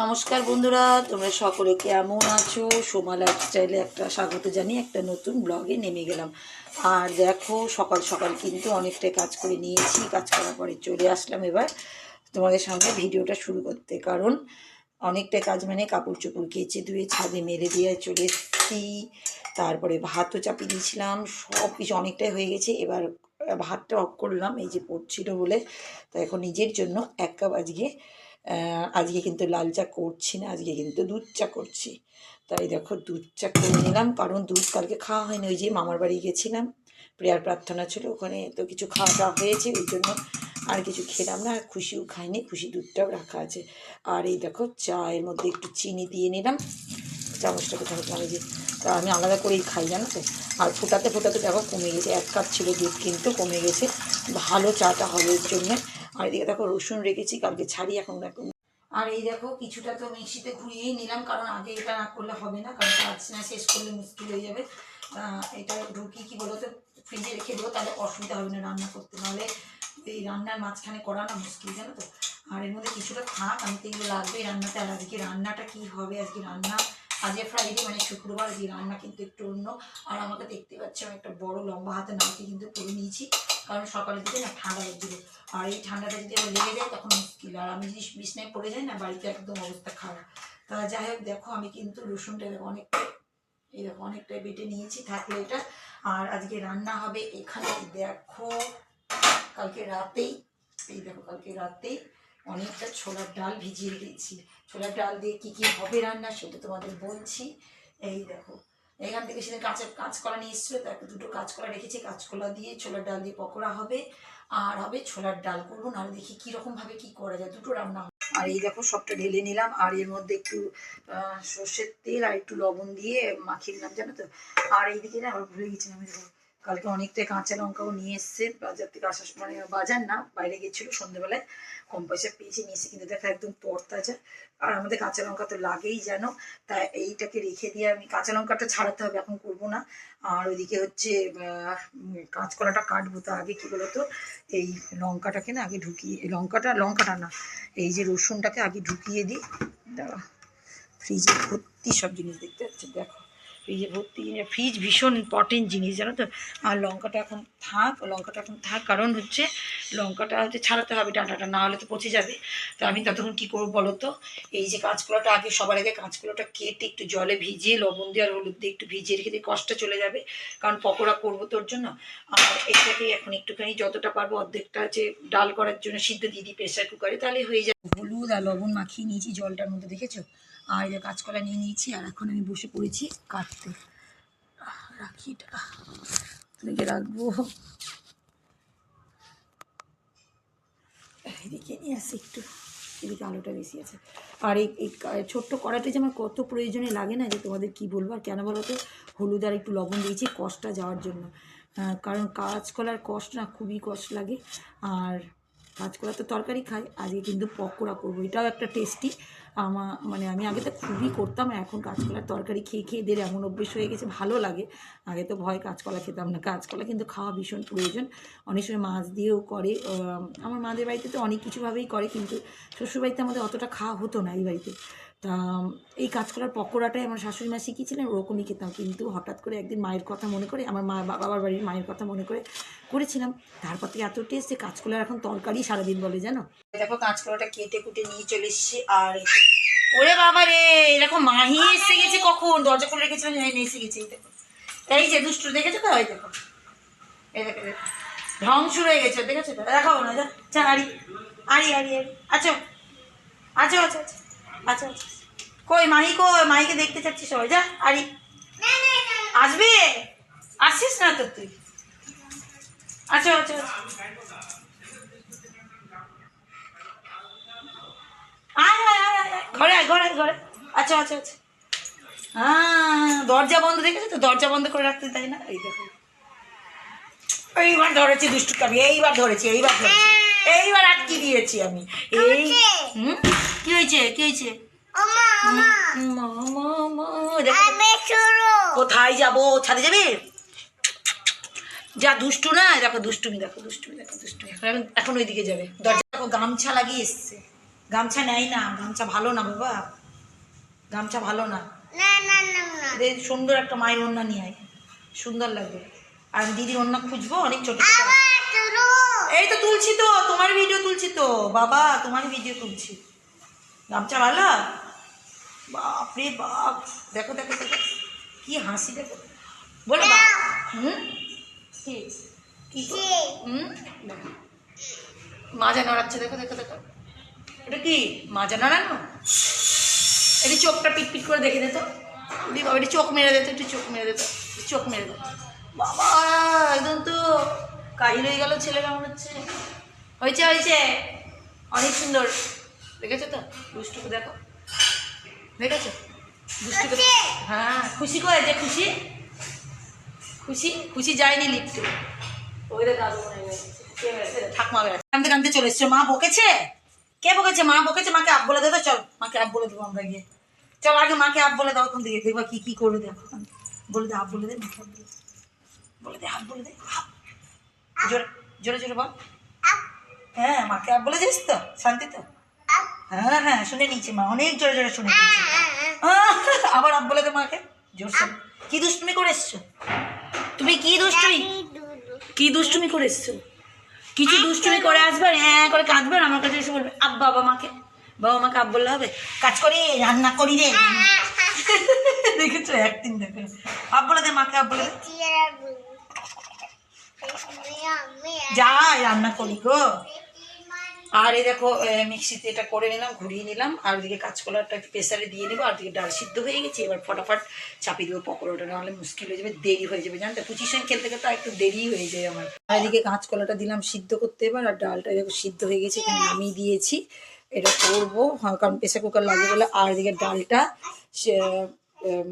নমস্কার বন্ধুরা, তোমরা সকলে কেমন আছো? সোমা লাইফস্টাইলে একটা স্বাগত জানিয়ে একটা নতুন ব্লগে নেমে গেলাম। আর দেখো, সকাল সকাল কিন্তু অনেকটাই কাজ করে নিয়েছি, কাজ করার পরে চলে আসলাম এবার তোমাদের সামনে ভিডিওটা শুরু করতে। কারণ অনেকটাই কাজ মানে কাপড় চোপড় কেচে ধুয়ে ছাদে মেরে দিয়ে চলে এসেছি। তারপরে ভাতও চাপিয়ে দিয়েছিলাম, সব কিছু অনেকটাই হয়ে গেছে। এবার ভাতটা অফ করলাম, এই যে পড়ছিল বলে। তো এখন নিজের জন্য এক কাপ আজকে আজকে কিন্তু লাল চা করছি না, আজকে কিন্তু দুধ চা করছি। তাই দেখো দুধ চা করে নিলাম, কারণ দুধ কালকে খাওয়া হয়নি, ওই যে মামার বাড়ি গেছিলাম, প্রেয়ার প্রার্থনা ছিল, ওখানে তো কিছু খাওয়া দাওয়া হয়েছে, ওই জন্য আর কিছু খেলাম না খুশিও খাইনি, খুশি দুধটাও রাখা আছে। আর এই দেখো চায়ের মধ্যে একটু চিনি দিয়ে নিলাম চামচটা কোথাও আমি যে, তা আমি আলাদা করেই খাই, জানো তো? আর ফোটাতে ফোটাতে দেখো কমে গেছে, এক কাপ ছিল দুধ কিন্তু কমে গেছে, ভালো চাটা হবে এর জন্য। আর এদিকে দেখো রসুন রেখেছি, কালকে ছাড়ি এখন এখন আর এই দেখো, কিছুটা তো মিক্সিতে ঘুরিয়েই নিলাম, কারণ আগে এটা না করলে হবে না, কারণ কাজ না শেষ করলে মুশকিল হয়ে যাবে। এটা ঢুকি কি বলো তো ফ্রিজে রেখে দেবো, তাহলে অসুবিধা হবে না রান্না করতে। নাহলে এই রান্নার মাঝখানে করা না মুশকিল, জানো তো। আর এর মধ্যে কিছুটা থাক, আমি তো এগুলো লাগবে রান্নাতে। আর আজকে রান্নাটা কি হবে? আজকে রান্না আজকে ফ্রাইডে মানে শুক্রবার, আজকে রান্না কিন্তু একটু অন্য। আর আমাকে দেখতে পাচ্ছি, আমি একটা বড় লম্বা হাতে নামটি কিন্তু পরে নিয়েছি। কারণ সকালের দিকে না ঠান্ডা লাগছিল। আর এই ঠান্ডাটা যদি আমার লেগে যায়, তখন মুশকিল। আর আমি যদি বিছনায় পড়ে যাই না, বাড়িতে একদম অবস্থা খারাপ। তা যাই হোক, দেখো, আমি কিন্তু রসুনটা দেখো অনেকটাই এই অনেকটাই বেটে নিয়েছি, থাকলে এটা। আর আজকে রান্না হবে এখানে, দেখো, কালকে রাতেই, এই দেখো, কালকে রাতেই অনেকটা ছোলার ডাল ভিজিয়ে দিয়েছি। ছোলার ডাল দিয়ে কি কি হবে রান্না সেটা তোমাদের বলছি। এই দেখো এখান থেকে সেদিন কাঁচা কাঁচকলা নিয়ে এসেছিল তাকে দুটো কাঁচকলা রেখেছি কাঁচকলা দিয়ে ছোলার ডাল দিয়ে পকোড়া হবে আর হবে ছোলার ডাল করব না দেখি কীরকম ভাবে কি করা যায় দুটো রান্না হবে। আর এই দেখো সবটা ঢেলে নিলাম আর এর মধ্যে একটু সর্ষের তেল আর একটু লবণ দিয়ে মাখিয়ে নিলাম জানো তো? আর এইদিকে না আবার ভুলে গেছিলাম দেখো, কালকে অনেকটাই কাঁচা লঙ্কাও নিয়ে এসছে। বাজার থেকে আসার মানে বাজার না, বাইরে গেছিল সন্ধ্যেবেলায়। কম পয়সা পেয়েছি, নিয়ে এসে কিন্তু দেখা একদম তরতাজা। আর আমাদের কাঁচা লঙ্কা তো লাগেই যেন তাই এইটাকে রেখে দিয়ে আমি কাঁচা লঙ্কাটা ছাড়াতে হবে, এখন করব না। আর ওইদিকে হচ্ছে কাঁচকলাটা কাটবো তো আগে, কি বলতো? এই লঙ্কাটাকে না আগে ঢুকিয়ে লঙ্কাটা লঙ্কাটা না, এই যে রসুনটাকে আগে ঢুকিয়ে দিই। দাঁড়া ফ্রিজে ভর্তি সব জিনিস দেখতে পাচ্ছি, দেখো। ফ্রিজে, ভর্তি ফ্রিজ ভীষণ ইম্পর্টেন্ট জিনিস, জানো তো? আর লঙ্কাটা এখন থাক, লঙ্কাটা এখন থাক, কারণ হচ্ছে লঙ্কাটা হচ্ছে ছাড়াতে হবে ডাঁটাটা, না হলে তো পচে যাবে। তো আমি ততক্ষণ কী করব বলো তো? এই যে কাঁচকলাটা, আগে সবার আগে কাঁচকলাটা কেটে একটু জলে ভিজিয়ে, লবণ দিয়ে আর হলুদ দিয়ে একটু ভিজিয়ে রেখে দিয়ে কষ্ট চলে যাবে। কারণ পকোড়া করব তোর জন্য। আর এটাকে এখন একটুখানি যতটা পারব অর্ধেকটা যে ডাল করার জন্য সিদ্ধ দিয়ে দিই প্রেশার কুকারে, তাহলে হয়ে যাবে। হলুদ আর লবণ মাখিয়ে নিয়েছি জলটার মধ্যে, দেখেছ? আর এই যে কাঁচকলা নিয়ে নিয়েছি, আর এখন আমি বসে পড়েছি কাটতে। রাখি এটা। লেগে রাখব। এদিকে নিয়ে আসি একটু। এদিকে আলোটা বেশি আছে। আর এই এই ছোট্ট কড়াইটা যে আমার কত প্রয়োজনে লাগে না যে তোমাদের কি বলব, আর কেন বলো তো হলুদ আর একটু লবণ দিয়েছি কষ্টটা যাওয়ার জন্য। কারণ কাঁচকলার কষ্ট না, খুবই কষ্ট লাগে। আর কাঁচকলা তো তরকারি খাই, আজকে কিন্তু পকোড়া করব। এটাও একটা টেস্টি আমার মানে আমি আগে তো খুবই করতাম, এখন কাঁচকলার তরকারি খেয়ে খেয়ে দিলে এমন অভ্যেস হয়ে গেছে, ভালো লাগে। আগে তো ভয় কাঁচকলা খেতাম না। কাঁচকলা কিন্তু খাওয়া ভীষণ প্রয়োজন। অনেক সময় মাছ দিয়েও করে আমার মাদের বাড়িতে তো অনেক কিছুভাবেই করে, কিন্তু শ্বশুরবাড়িতে আমাদের অতটা খাওয়া হতো না এই বাড়িতে। তা এই কাঁচকলার পকোড়াটাই আমার শাশুড়ি মা শিখিয়েছিলেন ওরকমই খেতাম। কিন্তু হঠাৎ করে একদিন মায়ের কথা মনে করে, আমার মা, বাবার বাড়ির মায়ের কথা মনে করে করেছিলাম। তারপর থেকে এত টেস্ট যে কাঁচকলার এখন তরকারি সারাদিন বলে, জানো? দেখো কাঁচকলাটা কেটে কুটে নিয়ে চলে এসছি, আর ওরে বাবা রে, এরকম মাহি এসে গেছে কখন? দরজা খুলে রেখেছিলাম এসে গেছে, এই দেখো। এই যে দুষ্টু, দেখেছ তো? এই দেখো। ঢং শুরু হয়ে গেছে, দেখেছ তো? না, যা আড়ি আড়ি আড়ি আচ্ছা আচ্ছা আচ্ছা আচ্ছা আচ্ছা আচ্ছা। কই মাহি কই? মাহিকে দেখতে চাচ্ছি সবাই। যা আড়ি আসবে? আসিস না তো তুই। আচ্ছা আচ্ছা আচ্ছা। আয় আয় আয়। ঘরে আয়, ঘরে ঘরে আচ্ছা আচ্ছা আচ্ছা। হ্যাঁ দরজা বন্ধ দেখেছ তো? দরজা বন্ধ করে রাখতে তাই না? এই দেখো। এইবার ধরেছি দুষ্টু কাবি এইবার ধরেছি এইবার ধরেছি। এইবার আটকে দিয়েছি আমি। এই হুম? কি হয়েছে? কি হয়েছে। কোথায় যাব? ছাদে যাবে? যা দুষ্টু না? দেখো দুষ্টুমি দেখো দুষ্টুমি দেখো দুষ্টুমি। এখন এখন ওইদিকে যাবে। দরজা দেখো গামছা লাগিয়ে এসছে। গামছা নেয় না। গামছা ভালো না বাবা। গামছা ভালো না। সুন্দর একটা মায়ের ওন্না নিয়ে আয়। সুন্দর লাগবে। আর দিদি ওন্না খুঁজবো অনেক ছোট ছোট। এই তো তুলছি তো তোমার ভিডিও তুলছি তো। বাবা তোমার ভিডিও তুলছি। গামছা ভালো? বাপরে বাপ। দেখো দেখো দেখো। কি হাসি দেখো। বলো। হুম? কি? কি হুম? মাজা নড়াচ্ছে দেখো দেখো দেখো। এটা কি? মাজা নড়ানো? এটি চোখটা পিট পিট করে দেখে দিত বাবা এটি চোখ মেরে দিত একটু চোখ মেরে দিত চোখ মেরে দিত বাবা একদম তো। কাহিল হয়ে গেল ছেলে মনে হচ্ছে? হয়েছে হয়েছে। অনেক সুন্দর। দেখেছ তো? দুষ্টুকে দেখো। দেখেছ? দুষ্টুকে। হ্যাঁ খুশি করে যে খুশি? খুশি? খুশি যায়নি লিফটে ওই? ঠাকুমা বেড়াচ্ছে কান্দতে কান্দতে চলে এসছে। মা বকেছে? কে বকেছে? মা বকেছে? মাকে আপ বলে দেবো? চল মাকে আপ বলে দেবো আমরা গিয়ে। চল আগে মাকে আপ বলে দাও তখন দেখে দেখবা কি কি করবে দেখো। বলে দে আপ বলে দে মাকে আপ বলে দে। বলে দে আপ বলে দে আপ। জোরে জোরে জোরে বল। হ্যাঁ মাকে আপ বলে দিস তো শান্তি তো। হ্যাঁ হ্যাঁ শুনে নিচ্ছে মা অনেক জোরে জোরে শুনে আহ, আবার আপ বলে দে মাকে জোর কি দুষ্টুমি করে এসছো? তুমি কি দুষ্টুমি? কি দুষ্টুমি করে এসছো? কিছু দুষ্টুমি করে আসবে? হ্যাঁ করে কাঁদবে আর আমার কাছে এসে বলবে আব বাবা মাকে বাবা মাকে আব বললে হবে? কাজ করি রান্না করি রে। দেখেছ একদিন দেখো। আব বলে দে মাকে আব বলে দে। যাই রান্না করি গো। আর এই দেখো মিক্সিতে এটা করে নিলাম ঘুরিয়ে নিলাম আর ওদিকে কাঁচকলাটা একটু প্রেসারে দিয়ে নেব আর ওদিকে ডাল সিদ্ধ হয়ে গেছে এবার ফটাফট চাপিয়ে দেবো পকোড়াটা নাহলে মুশকিল হয়ে যাবে দেরি হয়ে যাবে জানতে? পুচির সঙ্গে খেলতে খেলতে একটু দেরি হয়ে যায় আমার। আর এদিকে কাঁচকলাটা দিলাম সিদ্ধ করতে এবার আর ডালটা দেখো সিদ্ধ হয়ে গেছে এখানে নামিয়ে দিয়েছি এটা করব হ্যাঁ, কারণ প্রেসার কুকার লাগবে বলে আর এদিকে ডালটা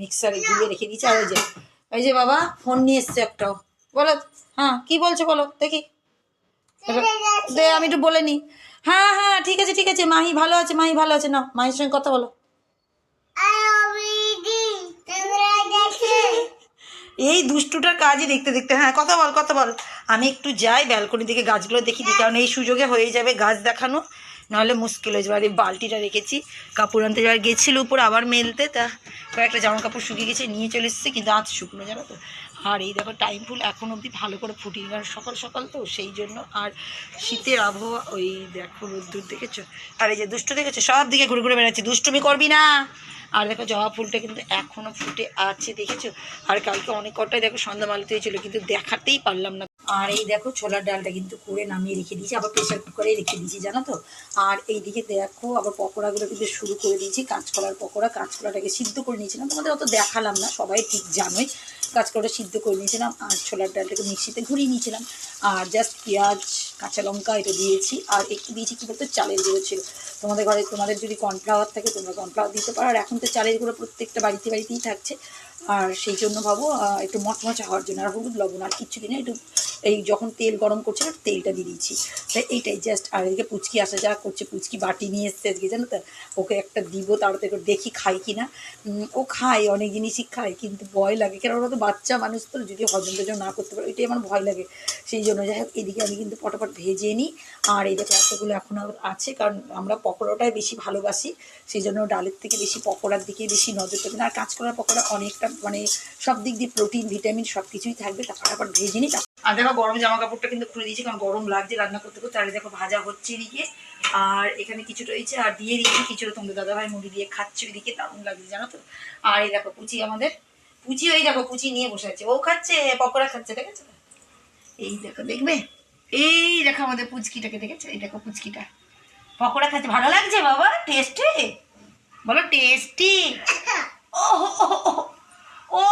মিক্সারে দিয়ে রেখে দিয়েছি আর ওই যে এই যে বাবা ফোন নিয়ে এসছে একটাও। বলো। হ্যাঁ কি বলছো বলো দেখি। দে আমি একটু বলে নি। হ্যাঁ হ্যাঁ ঠিক আছে ঠিক আছে মাহি ভালো আছে মাহি ভালো আছে না মাহির সঙ্গে কথা বলো। এই দুষ্টুটার কাজই দেখতে দেখতে হ্যাঁ কথা বল কথা বল। আমি একটু যাই ব্যালকনি থেকে গাছগুলো দেখি দিই কারণ এই সুযোগে হয়ে যাবে গাছ দেখানো। নাহলে মুশকিল হয়ে যাবে। আর এই বালতিটা রেখেছি কাপড় আনতে যাওয়ার গেছিল উপর আবার মেলতে তা কয়েকটা জামা কাপড় শুকিয়ে গেছে নিয়ে চলে এসেছে কিন্তু আজ শুকনো জানো তো। আর এই দেখো টাইম ফুল এখন অবধি ভালো করে ফুটিয়ে কারণ সকাল সকাল তো, সেই জন্য আর শীতের আবহাওয়া, ওই দেখো রোদ্দুর দেখেছ? আর এই যে দুষ্টু দেখেছ? সব দিকে ঘুরে ঘুরে বেড়াচ্ছে, দুষ্টুমি করবি না। আর দেখো, জবা ফুলটা কিন্তু এখনও ফুটে আছে, দেখেছ? আর কালকে অনেক কটাই দেখো সন্ধ্যা মালতে হয়েছিল, কিন্তু দেখাতেই পারলাম না। আর এই দেখো, ছোলার ডালটা কিন্তু করে নামিয়ে রেখে দিয়েছি, আবার প্রেশার কুকারে রেখে দিয়েছি, জানো তো? আর এইদিকে দেখো, আবার পকোড়াগুলো কিন্তু শুরু করে দিয়েছি, কাঁচকলার পকোড়া, কাঁচকলাটাকে সিদ্ধ করে নিয়েছিলাম। তোমাদের অত দেখালাম না, সবাই ঠিক জানোই। কাঁচকলাটা সিদ্ধ করে নিয়েছিলাম আর ছোলার ডালটাকে মিক্সিতে ঘুরিয়ে নিয়েছিলাম। আর জাস্ট পেঁয়াজ, কাঁচা লঙ্কা এটা দিয়েছি। আর একটু দিয়েছি কী বলতো, চালের গুঁড়ো ছিল। তোমাদের ঘরে, তোমাদের যদি কর্নফ্লাওয়ার থাকে তোমরা কর্নফ্লাওয়ার দিতে পারো। আর এখন তো চালের গুঁড়ো প্রত্যেকটা বাড়িতে, বাড়িতেই থাকছে। আর সেই জন্য ভাবো একটু মচমচা হওয়ার জন্য, আর হলুদ লবণ আর কিচ্ছু কিনে একটু এই যখন তেল গরম করছে না তেলটা দিয়ে দিয়েছি। তাই এইটাই জাস্ট আর এদিকে পুচকি আসা, যা করছে, পুচকি বাটি নিয়ে এসছে আজকে জানো তো? ওকে একটা দিব তার থেকে দেখি খাই কি না ও খায়, অনেক জিনিসই খায়, কিন্তু ভয় লাগে। কেন ওরা তো বাচ্চা মানুষ তো, যদি হজম টজম না করতে পারে এটাই আমার ভয় লাগে। সেই জন্য যাই হোক, এদিকে আমি কিন্তু পটাপট ভেজে নিই। আর এই দেখো, এতগুলো এখন আছে, কারণ আমরা পকোড়াটাই বেশি ভালোবাসি। সেই জন্য ডালের থেকে বেশি পকোড়ার দিকে বেশি নজর দেবেন আর কাঁচকলার পকোড়া অনেকটা মানে সব দিক দিয়ে প্রোটিন ভিটামিন সব কিছুই থাকবে, তা ফটাফট ভেজে নিই আর দেখো গরম জামা কাপড়টা কিন্তু খুলে দিয়েছি কারণ গরম লাগছে রান্না করতে করতে। আর এই দেখো ভাজা হচ্ছে এদিকে। আর এখানে কিছুটা রয়েছে আর দিয়ে দিয়েছি কিছুটা তোমাদের দাদাভাই মুড়ি দিয়ে খাচ্ছে ওইদিকে দারুণ লাগছে জানো তো? আর এই দেখো পুচি আমাদের। পুচি ওই দেখো পুচি নিয়ে বসে আছে। ও খাচ্ছে পকোড়া খাচ্ছে ঠিক আছে এই দেখো দেখবে? এই দেখো আমাদের পুচকিটাকে দেখেছ? এই দেখো পুচকিটা। পকোড়া খাচ্ছে ভালো লাগছে বাবা? টেস্টি বলো টেস্টি ও ও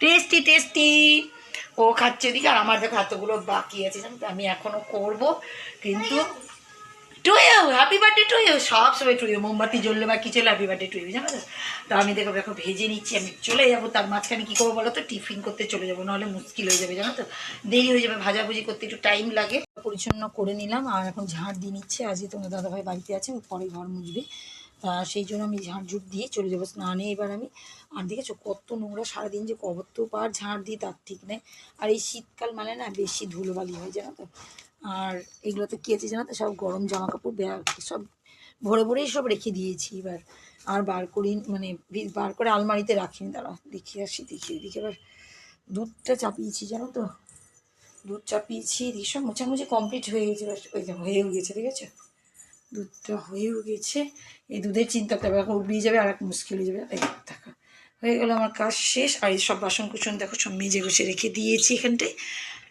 টেস্টি টেস্টি ও খাচ্ছে এদিকে আর আমার দেখো এতগুলো বাকি আছে? আমি এখনও করব, কিন্তু to you happy birthday to you সব সময় টু ইউ মোমবাতি জ্বললে বা কিছু হ্যাপি বার্থডে টু ইউ জানো তো তো আমি দেখো দেখো, ভেজে নিচ্ছি, আমি চলে যাব, তার মাঝখানে কী করব বলো তো, টিফিন করতে চলে যাব, নাহলে মুশকিল হয়ে যাবে, জানো তো দেরি হয়ে যাবে, ভাজাভুজি করতে একটু টাইম লাগে পরিচ্ছন্ন করে নিলাম, আর এখন ঝাড় দিয়ে নিচ্ছে আজকে তোমার দাদাভাই বাড়িতে আছে, ও পরে ঘর মুছবে, তা সেই জন্য আমি ঝাড় ঝুট দিয়ে চলে যাব স্নানে, এবার আমি আর দেখেছ কত নোংরা সারাদিন যে কতবার ঝাড় দিই তার ঠিক নেই। আর এই শীতকাল মানে না বেশি ধুলোবালি হয়, জানো তো? আর এগুলোতে কী আছে জানো তো? সব গরম জামা কাপড় ব্যাগ সব ভরে ভরেই সব রেখে দিয়েছি এবার। আর বার করি মানে বার করে আলমারিতে রাখিনি তারা দেখি আসি, দেখি এদিকে এবার দুধটা চাপিয়েছি, জানো তো? দুধ চাপিয়েছি এদিকে সব মোছামুছি কমপ্লিট হয়ে গেছে এবার ওই হয়েও গেছে, ঠিক আছে? দুধটা হয়েও গেছে, এই দুধের চিন্তা চিন্তাটা এবার এখন উবড়িয়ে যাবে আর এক মুশকিল হয়ে যাবে দেখা। হয়ে গেল আমার কাজ শেষ। আর সব বাসন কুসন দেখো সব মেজে গুছে রেখে দিয়েছি এখানটায়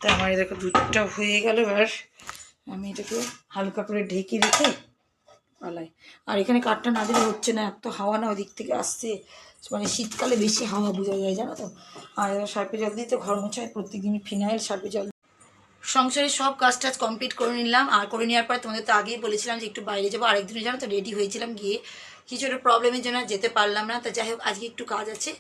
তা আমার দেখো দুধটা হয়ে গেল। এবার আমি এটাকে হালকা করে ঢেকে রেখে পালাই। আর এখানে কাঠটা না দিলে হচ্ছে না, এত হাওয়া না ওদিক থেকে আসছে। মানে শীতকালে বেশি হাওয়া বোঝা যায়, জানো তো? আর সার্পে জল দিয়ে তো ঘর মোছায় প্রত্যেকদিন ফিনাইল, সার্পে জল। সংসারের সব কাজ টাজ কমপ্লিট করে নিলাম। আর করে নেওয়ার পর তোমাদের তো আগেই বলেছিলাম যে একটু বাইরে যাব। আরেকদিনে জানো তো রেডি হয়েছিলাম গিয়ে। কিছু একটা প্রবলেমের জন্য যেতে পারলাম না। তা যাই হোক, আজকে একটু কাজ আছে।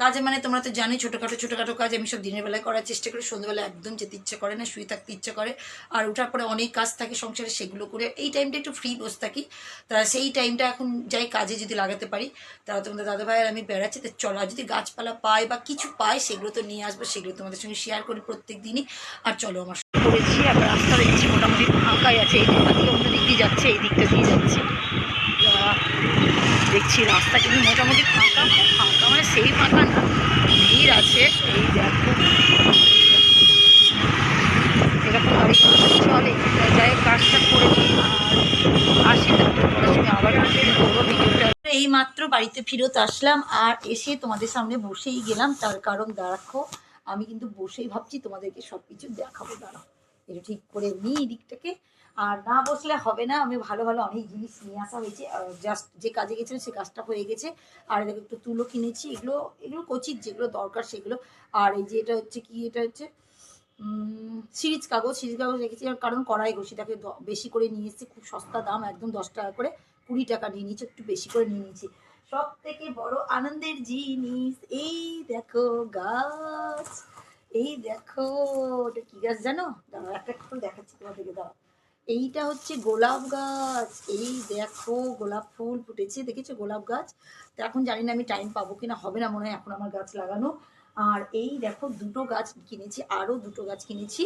কাজে মানে তোমরা তো জানোই, ছোটোখাটো ছোটোখাটো কাজ আমি সব দিনের বেলায় করার চেষ্টা করি। সন্ধ্যাবেলা একদম যেতে ইচ্ছে করে না, শুয়ে থাকতে ইচ্ছে করে। আর ওঠার পরে অনেক কাজ থাকে সংসারে, সেগুলো করে এই টাইমটা একটু ফ্রি বসে থাকি। তা সেই টাইমটা এখন যাই কাজে যদি লাগাতে পারি তাহলে তোমাদের দাদাভাই আর আমি বেড়াচ্ছি। তো চলো, আর যদি গাছপালা পাই বা কিছু পাই, সেগুলো তো নিয়ে আসব, সেগুলো তোমাদের সঙ্গে শেয়ার করি প্রত্যেক দিনই আর চলো আমার করেছি রাস্তা দেখছি মোটামুটি ফাঁকাই আছে, এই দিয়ে অন্য দিক দিয়ে যাচ্ছে, এই দিকটা দিয়ে যাচ্ছে। তা দেখছি, রাস্তা কিন্তু মোটামুটি ফাঁকা ফাঁকা মানে সেই ফাঁকা না, ভিড় আছে। এই দেখো। এরকম গাড়ি চলে। যাই কাজটা করে নিই। আর আসি তারপর আবার করব ভিডিওটা। এই মাত্র বাড়িতে ফেরত আসলাম, আর এসে তোমাদের সামনে বসেই গেলাম। তার কারণ, দেখো, আমি কিন্তু বসেই ভাবছি তোমাদেরকে সব কিছু দেখাবো। দাঁড়াও, এটা ঠিক করে নিই দিকটাকে আর না বসলে হবে না। আমি ভালো ভালো অনেক জিনিস নিয়ে আসা হয়েছে। জাস্ট যে কাজে গেছিলাম সে কাজটা হয়ে গেছে। আর দেখো একটু তুলো কিনেছি। এগুলো এগুলো কচিত যেগুলো দরকার সেগুলো। আর এই যে এটা হচ্ছে কি, এটা হচ্ছে সিরিজ কাগজ। সিরিজ কাগজ রেখেছি। কারণ কড়াই ঘষিটাকে বেশি করে নিয়ে এসেছি। খুব সস্তা দাম, একদম দশ টাকা করে কুড়ি টাকা নিয়ে নিয়েছি। একটু বেশি করে নিয়ে নিয়েছি। সব থেকে বড় আনন্দের জিনিস, এই দেখো গাছ। এই দেখো ওটা কি গাছ জানো? দাঁড়াও, একটা একটা দেখাচ্ছি তোমাদেরকে, দাঁড়াও। এইটা হচ্ছে গোলাপ গাছ। এই দেখো, গোলাপ ফুল ফুটেছে, দেখেছ গোলাপ গাছ? তো এখন জানি না আমি টাইম পাবো কিনা, হবে না মনে হয় এখন আমার গাছ লাগানো। আর এই দেখো, দুটো গাছ কিনেছি আরও দুটো গাছ কিনেছি।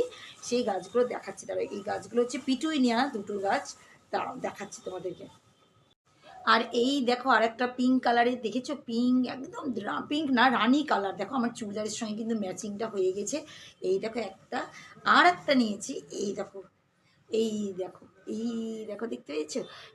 সেই গাছগুলো দেখাচ্ছি দাঁড়াও এই গাছগুলো হচ্ছে পিটুইনিয়া, দুটো গাছ। দাঁড়াও, দেখাচ্ছি তোমাদেরকে। আর এই দেখো আর একটা পিঙ্ক কালারের দেখেছ? পিঙ্ক একদম পিঙ্ক না, রানি কালার দেখো, আমার চুড়িদারের সঙ্গে কিন্তু ম্যাচিংটা হয়ে গেছে। এই দেখো একটা, আর একটা নিয়েছি। এই দেখো এই দেখো এই দেখো, দেখতে পেয়েছ?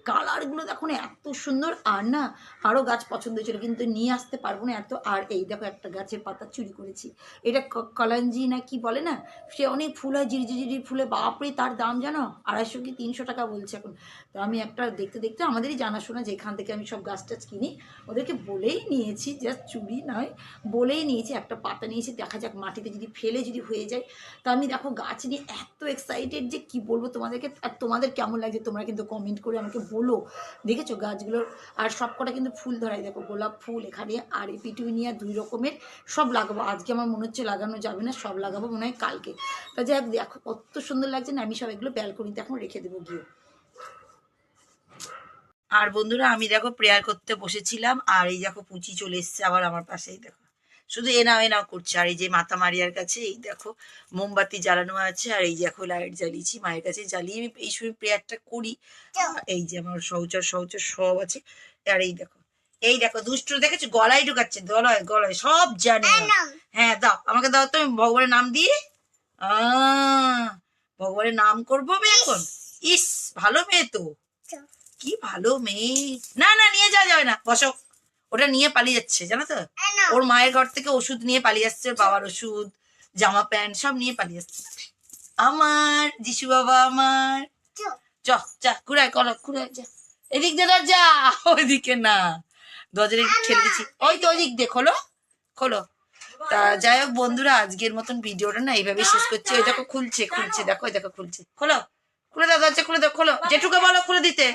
কালারগুলো দেখো না, এত সুন্দর। আর না আরও গাছ পছন্দ হয়েছিল, কিন্তু নিয়ে আসতে পারব না এত। আর এই দেখো, একটা গাছের পাতা চুরি করেছি। এটা কলাঞ্জি না কি বলে না? সে অনেক ফুল হয় জিরি জিরি ফুলে। বাপরে, তার দাম জানো? আড়াইশো কি তিনশো টাকা বলছে এখন। তো আমি একটা দেখতে দেখতে আমাদেরই জানাশোনা, যেখান থেকে আমি সব গাছ টাছ কিনি, ওদেরকে বলেই নিয়েছি জাস্ট চুরি নয়, বলেই নিয়েছি, একটা পাতা নিয়েছি, দেখা যাক মাটিতে যদি ফেলে যদি হয়ে যায়। তা আমি দেখো, গাছ নিয়ে এত এক্সাইটেড যে কি বলব তোমাদেরকে? আর তোমাদের কেমন লাগছে? তোমরা কিন্তু কমেন্ট করে আমাকে বলো। দেখেছ গাছগুলোর? আর সব কটা কিন্তু ফুল ধরাই। দেখো গোলাপ ফুল এখানে আর এই পিটুইনিয়া দুই রকমের সব লাগাবো। আজকে আমার মনে হচ্ছে লাগানো যাবে না, সব লাগাবো মনে হয় কালকে। তা যাই হোক, দেখো কত সুন্দর লাগছে না, আমি সব এগুলো ব্যালকনিতে এখন রেখে দেবো গিয়ে। আর বন্ধুরা, আমি দেখো প্রেয়ার করতে বসেছিলাম, আর এই দেখো পুচি চলে এসছে আবার আমার পাশেই, দেখো। শুধু এনাও এনাও করছে। আর এই যে মাতা মারিয়ার কাছে এই দেখো মোমবাতি জ্বালানো আছে আর এই দেখো লাইট জ্বালিয়েছি মায়ের কাছে জ্বালিয়ে আমি এই সময় প্রেয়ারটা করি। এই যে আমার শৌচার শৌচার সব আছে। আর এই দেখো এই দেখো দুষ্টু দেখেছ? গলায় ঢুকাচ্ছে গলায় গলায় সব জানে হ্যাঁ দাও আমাকে দাও তো আমি ভগবানের নাম দিয়ে। আহ, ভগবানের নাম করব আমি এখন? ইস ভালো মেয়ে তো। কি ভালো মেয়ে। না না নিয়ে যাওয়া যাবে না বসো। ওটা নিয়ে পালিয়ে যাচ্ছে জানো তো? ওর মায়ের ঘর থেকে ওষুধ নিয়ে পালিয়ে আসছে ওর বাবার ওষুধ জামা প্যান্ট সব নিয়ে পালিয়ে আসছে। আমার যিশু বাবা আমার। চ। যা ঘুরায় করো ঘুরায় যা। এদিক দিয়ে দরজা ওইদিকে না। দরজা ঠেলে দিচ্ছি। ওই তো ওইদিক দিয়ে খোলো খোলো। তা যাই হোক বন্ধুরা আজকের মতন ভিডিওটা না এইভাবে শেষ করছে। ওই দেখো খুলছে খুলছে দেখো ওই দেখো খুলছে। খোলো খুলে দাও দরজা খুলে দাও খোলো। যেটুকু বলো খুলে দিতে।